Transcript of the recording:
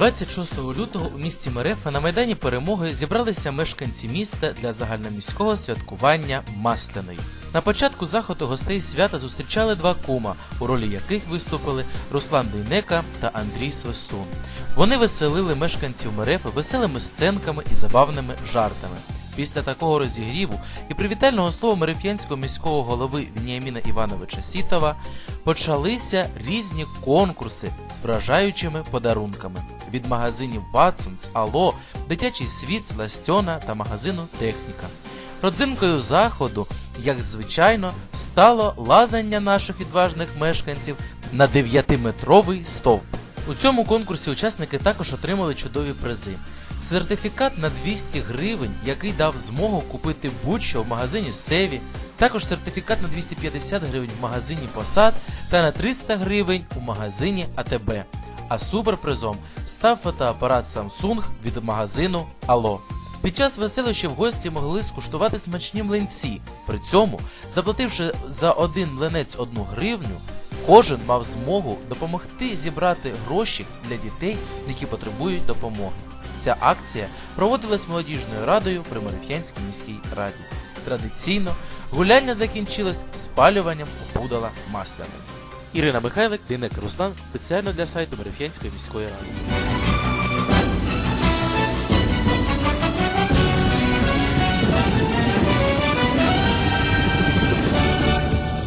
26 лютого у місті Мерефа на Майдані Перемоги зібралися мешканці міста для загальноміського святкування Масляної. На початку заходу гостей свята зустрічали два кума, у ролі яких виступили Руслан Дейнека та Андрій Свистун. Вони веселили мешканців Мерефи веселими сценками і забавними жартами. Після такого розігріву і привітального слова мереф'янського міського голови Веніаміна Івановича Сітова почалися різні конкурси з вражаючими подарунками від магазинів Watsons, Ало, Дитячий світ, Сластьона та магазину Техніка. Родзинкою заходу, як звичайно, стало лазання наших відважних мешканців на 9-метровий стовп. У цьому конкурсі учасники також отримали чудові призи. Сертифікат на 200 гривень, який дав змогу купити будь-що в магазині Севі, також сертифікат на 250 гривень в магазині Посад та на 300 гривень у магазині АТБ. А суперпризом став фотоапарат Samsung від магазину Ало. Під час веселищів гості могли скуштувати смачні млинці. При цьому, заплативши за один млинець одну гривню, кожен мав змогу допомогти зібрати гроші для дітей, які потребують допомоги. Ця акція проводилась молодіжною радою при Мариф'янській міській раді. Традиційно гуляння закінчилось спалюванням пудала масляної. Ірина Михайлик, Динек Руслан спеціально для сайту Мариф'янської міської ради.